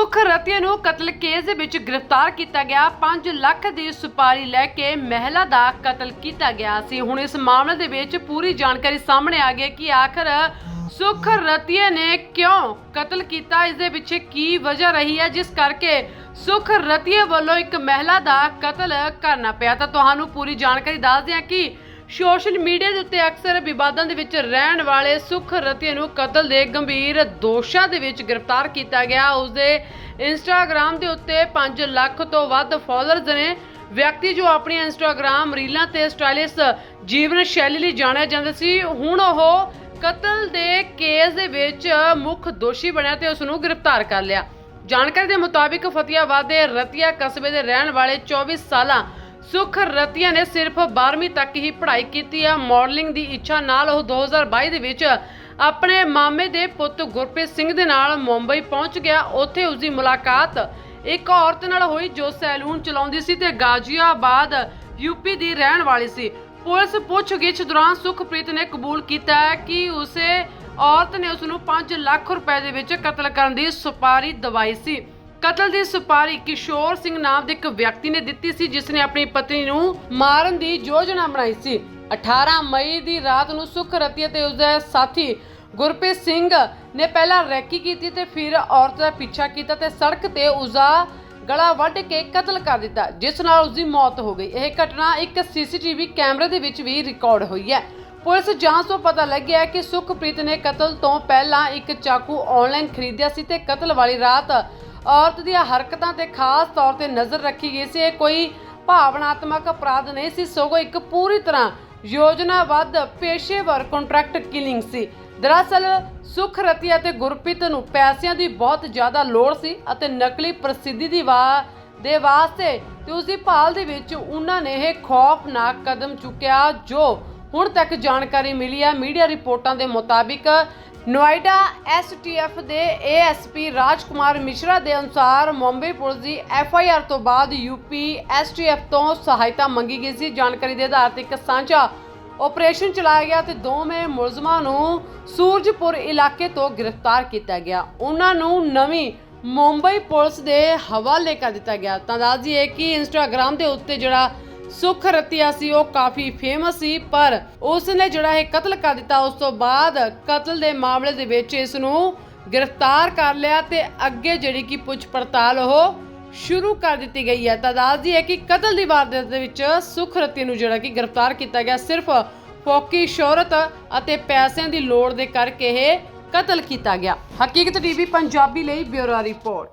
ਸੁਖ ਰਤੀਆ ਨੂੰ ਕਤਲ ਕੇਸ ਦੇ ਵਿੱਚ ਗ੍ਰਿਫਤਾਰ ਕੀਤਾ ਗਿਆ। 5 ਲੱਖ ਦੀ ਸੁਪਾਰੀ ਲੈ ਕੇ ਮਹਿਲਾ ਦਾ ਕਤਲ ਕੀਤਾ ਗਿਆ ਸੀ। ਹੁਣ ਇਸ ਮਾਮਲੇ ਦੇ ਵਿੱਚ ਪੂਰੀ ਜਾਣਕਾਰੀ ਸਾਹਮਣੇ ਆ ਗਈ ਕਿ ਆਖਰ ਸੁਖ ਰਤੀਆ ਨੇ ਕਿਉਂ ਕਤਲ ਕੀਤਾ? ਇਸ ਦੇ ਪਿੱਛੇ ਕੀ ਵਜ੍ਹਾ ਰਹੀ ਹੈ? ਜਿਸ ਕਰਕੇ ਸੁਖ ਰਤੀਆ ਵੱਲੋਂ ਇੱਕ ਮਹਿਲਾ ਦਾ ਕਤਲ ਕਰਨਾ ਪਿਆ। ਤਾਂ ਤੁਹਾਨੂੰ ਪੂਰੀ ਜਾਣਕਾਰੀ ਦੱਸ ਦਿਆਂ ਕਿ ਸੋਸ਼ਲ ਮੀਡੀਆ ਦੇ ਉੱਤੇ ਅਕਸਰ ਵਿਵਾਦਾਂ ਦੇ ਵਿੱਚ ਰਹਿਣ ਵਾਲੇ ਸੁਖ ਰਤੀਆ ਨੂੰ ਕਤਲ ਦੇ ਗੰਭੀਰ ਦੋਸ਼ਾਂ ਦੇ ਵਿੱਚ ਗ੍ਰਿਫਤਾਰ ਕੀਤਾ ਗਿਆ। ਉਸ ਦੇ ਇੰਸਟਾਗ੍ਰam ਦੇ ਉੱਤੇ 5 ਲੱਖ ਤੋਂ ਵੱਧ ਫਾਲੋਅਰਸ ਨੇ ਵਿਅਕਤੀ ਜੋ ਆਪਣੀ ਇੰਸਟਾਗ੍ਰam ਰੀਲਾਂ ਤੇ ਸਟਾਈਲਿਸ਼ ਜੀਵਨ ਸ਼ੈਲੀ ਲਈ ਜਾਣਿਆ ਜਾਂਦਾ ਸੀ, ਹੁਣ ਉਹ ਕਤਲ ਦੇ ਕੇਸ ਦੇ ਵਿੱਚ ਮੁੱਖ ਦੋਸ਼ੀ ਬਣਿਆ ਤੇ ਉਸ ਨੂੰ ਗ੍ਰਿਫਤਾਰ ਕਰ ਲਿਆ। ਜਾਣਕਾਰੀ ਦੇ ਮੁਤਾਬਿਕ ਫਤਿਆਬਾਦ ਦੇ ਰਤੀਆ ਕਸਬੇ ਦੇ ਰਹਿਣ ਵਾਲੇ 24 ਸਾਲਾਂ ਸੁਖ ਰਤੀਆ ਨੇ ਸਿਰਫ 12ਵੀਂ ਤੱਕ ਹੀ ਪੜ੍ਹਾਈ ਕੀਤੀ ਹੈ ਮਾਡਲਿੰਗ ਦੀ ਇੱਛਾ ਨਾਲ ਉਹ 2022 ਦੇ ਵਿੱਚ ਆਪਣੇ ਮਾਮੇ ਦੇ ਪੁੱਤ ਗੁਰਪ੍ਰੀਤ ਸਿੰਘ ਦੇ ਨਾਲ ਮੁੰਬਈ ਪਹੁੰਚ ਗਿਆ। ਉੱਥੇ ਉਸ ਦੀ ਮੁਲਾਕਾਤ ਇੱਕ ਔਰਤ ਨਾਲ ਹੋਈ ਜੋ ਸੈਲੂਨ ਚਲਾਉਂਦੀ ਸੀ ਤੇ ਗਾਜ਼ੀਆਬਾਦ ਯੂਪੀ ਦੀ ਰਹਿਣ ਵਾਲੀ ਸੀ। ਪੁਲਿਸ ਪੁੱਛਗਿੱਛ ਦੌਰਾਨ ਸੁਖਪ੍ਰੀਤ ਨੇ ਕਬੂਲ ਕੀਤਾ ਹੈ ਕਿ ਉਸੇ ਔਰਤ ਨੇ ਉਸ ਨੂੰ 5 ਲੱਖ ਰੁਪਏ ਦੇ ਵਿੱਚ ਕਤਲ ਕਰਨ ਦੀ ਸੁਪਾਰੀ ਦਵਾਈ ਸੀ। ਕਤਲ ਦੀ ਸੁਪਾਰੀ ਕਿਸ਼ੋਰ ਸਿੰਘ ਨਾਮ ਦੇ ਇੱਕ ਵਿਅਕਤੀ ਨੇ ਦਿੱਤੀ ਸੀ, ਜਿਸ ਨੇ ਆਪਣੀ ਪਤਨੀ ਨੂੰ ਮਾਰਨ ਦੀ ਯੋਜਨਾ ਬਣਾਈ ਸੀ। 18 ਮਈ ਦੀ ਰਾਤ ਨੂੰ ਸੁਖ ਅਤੇ ਉਸਦੇ ਸਾਥੀ ਗੁਰਪ੍ਰੀਤ ਸਿੰਘ ਨੇ ਪਹਿਲਾਂ ਰੈਕੀ ਕੀਤੀ ਤੇ ਫਿਰ ਔਰਤ ਦਾ ਪਿੱਛਾ ਕੀਤਾ ਤੇ ਸੜਕ ਤੇ ਉਸਦਾ ਗਲਾ ਵੱਢ ਕੇ ਕਤਲ ਕਰ ਦਿੱਤਾ, ਜਿਸ ਨਾਲ ਉਸਦੀ ਮੌਤ ਹੋ ਗਈ। ਇਹ ਘਟਨਾ ਇੱਕ ਸੀਸੀਟੀਵੀ ਕੈਮਰੇ ਦੇ ਵਿੱਚ ਵੀ ਰਿਕਾਰਡ ਹੋਈ ਹੈ। ਪੁਲਿਸ ਜਾਂਚ ਤੋਂ ਪਤਾ ਲੱਗਿਆ ਕਿ ਸੁਖਪ੍ਰੀਤ ਨੇ ਕਤਲ ਤੋਂ ਪਹਿਲਾਂ ਇੱਕ ਚਾਕੂ ਆਨਲਾਈਨ ਖਰੀਦਿਆ ਸੀ ਤੇ ਕਤਲ ਵਾਲੀ ਰਾਤ ਔਰਤ ਦੀਆਂ ਹਰਕਤਾਂ ਤੇ ਖਾਸ ਤੌਰ ਤੇ ਨਜ਼ਰ ਰੱਖੀ ਗਈ ਸੀ। ਇਹ ਕੋਈ ਭਾਵਨਾਤਮਕ ਅਪਰਾਧ ਨਹੀਂ ਸੀ, ਸਗੋਂ ਇੱਕ ਪੂਰੀ ਤਰ੍ਹਾਂ ਯੋਜਨਾਬੱਧ ਪੇਸ਼ੇਵਰ ਕੰਟਰੈਕਟ ਕਿਲਿੰਗ ਸੀ। ਦਰਅਸਲ ਸੁਖ ਅਤੇ ਗੁਰਪ੍ਰੀਤ ਨੂੰ ਪੈਸਿਆਂ ਦੀ ਬਹੁਤ ਜ਼ਿਆਦਾ ਲੋੜ ਸੀ ਅਤੇ ਨਕਲੀ ਪ੍ਰਸਿੱਧੀ ਦੀ ਵਾ ਦੇ ਵਾਸਤੇ ਤੇ ਉਸ ਦੀ ਭਾਲ ਦੇ ਵਿੱਚ ਉਹਨਾਂ ਨੇ ਇਹ ਖੌਫਨਾਕ ਕਦਮ ਚੁੱਕਿਆ, ਜੋ ਹੁਣ ਤੱਕ ਜਾਣਕਾਰੀ ਮਿਲੀ ਹੈ। ਮੀਡੀਆ ਰਿਪੋਰਟਾਂ ਦੇ ਮੁਤਾਬਿਕ ਨੋਇਡਾ ਐਸਟੀਐਫ ਦੇ ਏਐਸਪੀ ਰਾਜਕੁਮਾਰ ਮਿਸ਼ਰਾ ਦੇ ਅਨੁਸਾਰ ਮੁੰਬਈ ਪੁਲਿਸ ਦੀ ਐਫਆਈਆਰ ਤੋਂ ਬਾਅਦ ਯੂਪੀ ਐਸਟੀਐਫ ਤੋਂ ਸਹਾਇਤਾ ਮੰਗੀ ਗਈ ਸੀ। ਜਾਣਕਾਰੀ ਦੇ ਆਧਾਰ ਤੇ ਇੱਕ ਸਾਂਝਾ ਆਪਰੇਸ਼ਨ ਚਲਾਇਆ ਗਿਆ ਤੇ ਦੋਵੇਂ ਮੁਲਜ਼ਮਾਂ ਨੂੰ ਸੂਰਜਪੁਰ ਇਲਾਕੇ ਤੋਂ ਗ੍ਰਿਫਤਾਰ ਕੀਤਾ ਗਿਆ। ਉਹਨਾਂ ਨੂੰ ਨਵੀਂ ਮੁੰਬਈ ਪੁਲਿਸ ਦੇ ਹਵਾਲੇ ਕਰ ਦਿੱਤਾ ਗਿਆ। ਤਾਂ ਦੱਸ ਦਈਏ ਕਿ ਇੰਸਟਾਗ੍ਰam ਦੇ ਉੱਤੇ ਜਿਹੜਾ ਸੁਖ ਰਤੀਆ ਸੀ, ਉਹ ਕਾਫੀ ਫੇਮਸ ਸੀ, ਪਰ ਉਸ ਨੇ ਜਿਹੜਾ ਇਹ ਕਤਲ ਕਰ ਦਿੱਤਾ, ਉਸ ਤੋਂ ਬਾਅਦ ਕਤਲ ਦੇ ਮਾਮਲੇ ਦੇ ਵਿੱਚ ਇਸ ਨੂੰ ਗ੍ਰਿਫਤਾਰ ਕਰ ਲਿਆ ਤੇ ਅੱਗੇ ਜਿਹੜੀ ਕਿ ਪੁੱਛ ਪੜਤਾਲ ਉਹ ਸ਼ੁਰੂ ਕਰ ਦਿੱਤੀ ਗਈ ਹੈ। ਤਾਂ ਦੱਸਦੀ ਹੈ ਕਿ ਕਤਲ ਦੀ ਵਾਰਦਾਤ ਦੇ ਵਿੱਚ ਸੁਖ ਰਤੀ ਨੂੰ ਜਿਹੜਾ ਕਿ ਗ੍ਰਿਫਤਾਰ ਕੀਤਾ ਗਿਆ, ਸਿਰਫ ਫੋਕੀ ਸ਼ੋਹਰਤ ਅਤੇ ਪੈਸਿਆਂ ਦੀ ਲੋੜ ਦੇ ਕਰਕੇ ਇਹ ਕਤਲ ਕੀਤਾ ਗਿਆ। ਹਕੀਕਤ ਟੀਵੀ ਪੰਜਾਬੀ ਲਈ ਬਿਊਰੋ ਰਿਪੋਰਟ।